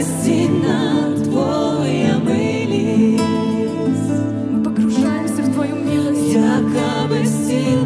безцінна твоя милість, ми погружаємося в твою милость, яка безцінна.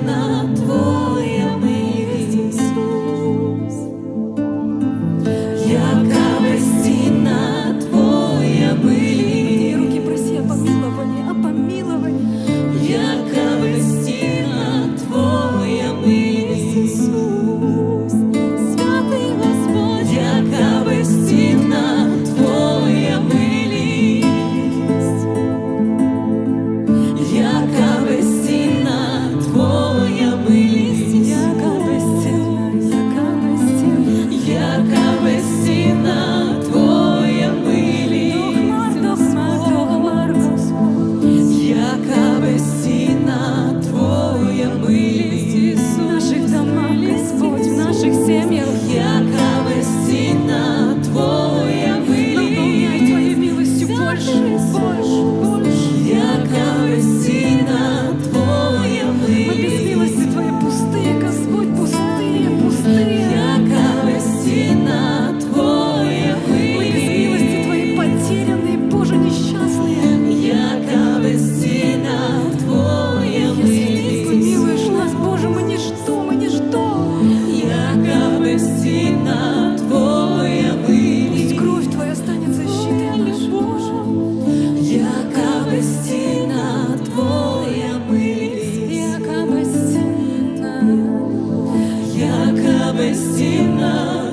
стена.